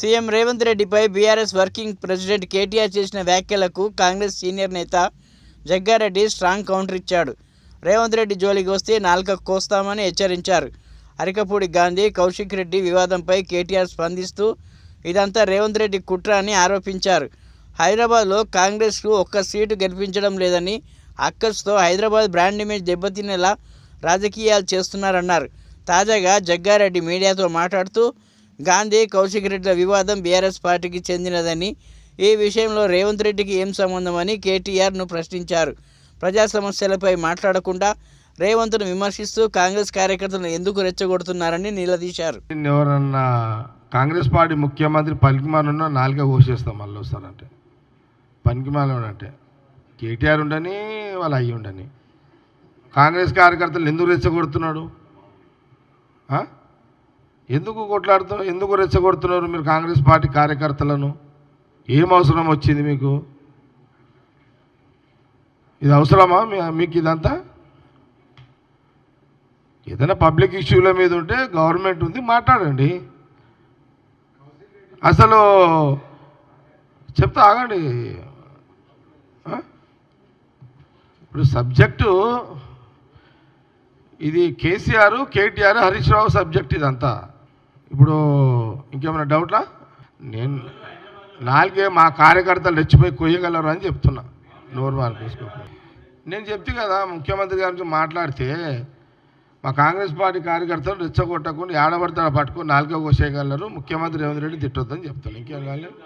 CM Revanth రెడ్డిపై BRS working president KTR చేసిన వ్యాఖ్యలకు కాంగ్రెస్ సీనియర్ నేత జగ్గారెడ్డి స్ట్రాంగ్ కౌంటర్ ఇచ్చాడు. రేవంత్ రెడ్డి జోలికి వస్తే నాలుక కోస్తామని హెచ్చరించారు. అరికపూడి గాంధీ కౌశిక్ రెడ్డి వివాదంపై కేటీఆర్ స్పందిస్తూ ఇదంతా రేవంత్ రెడ్డి కుట్ర అని ఆరోపించారు. హైదరాబాద్లో కాంగ్రెస్కు ఒక్క సీటు గెలిపించడం లేదని అక్కస్తో హైదరాబాద్ బ్రాండ్ ఇమేజ్ దెబ్బతినేలా రాజకీయాలు చేస్తున్నారన్నారు. తాజాగా జగ్గారెడ్డి మీడియాతో మాట్లాడుతూ గాంధీ కౌశిక్ రెడ్డిల వివాదం బీఆర్ఎస్ పార్టీకి చెందినదని ఈ విషయంలో రేవంత్ రెడ్డికి ఏం సంబంధమని కేటీఆర్ను ప్రశ్నించారు. ప్రజా సమస్యలపై మాట్లాడకుండా రేవంత్ను విమర్శిస్తూ కాంగ్రెస్ కార్యకర్తలను ఎందుకు రెచ్చగొడుతున్నారని నిలదీశారు. ఎవరన్నా కాంగ్రెస్ పార్టీ ముఖ్యమంత్రి పనికిమాలన్నా నాలుగే కోసేస్తాం మళ్ళీ వస్తారంటే పనికిమాల అంటే. కేటీఆర్ ఉండని వాళ్ళు అయ్యి ఉండని. కాంగ్రెస్ కార్యకర్తలు ఎందుకు రెచ్చగొడుతున్నాడు? ఎందుకు కొట్లాడుతున్నారు ఎందుకు రెచ్చగొడుతున్నారు మీరు కాంగ్రెస్ పార్టీ కార్యకర్తలను? ఏం అవసరం వచ్చింది మీకు? ఇది అవసరమా? మీ- మీకు ఇదంతా? ఏదైనా పబ్లిక్ ఇష్యూల మీద ఉంటే గవర్నమెంట్ ఉంది మాట్లాడండి. అసలు చెప్తా ఆగండి. ఇప్పుడు సబ్జెక్టు ఇది కేసీఆర్ కేటీఆర్ హరీష్ రావు సబ్జెక్ట్ ఇదంతా. ఇప్పుడు ఇంకేమైనా డౌట్లా? నేను నాలుగే మా కార్యకర్తలు రెచ్చిపోయి కొయ్యగలరు అని చెప్తున్నా. నోరు మార్పు నేను చెప్తే కదా ముఖ్యమంత్రి గారి మాట్లాడితే మా కాంగ్రెస్ పార్టీ కార్యకర్తలు రెచ్చగొట్టకుండా ఏడబడతాడ పట్టుకుని నాలుగో కోసేయగలరు. ముఖ్యమంత్రి రేవంత్ రెడ్డి తిట్టొద్దని చెప్తాను ఇంకేం కాలేదు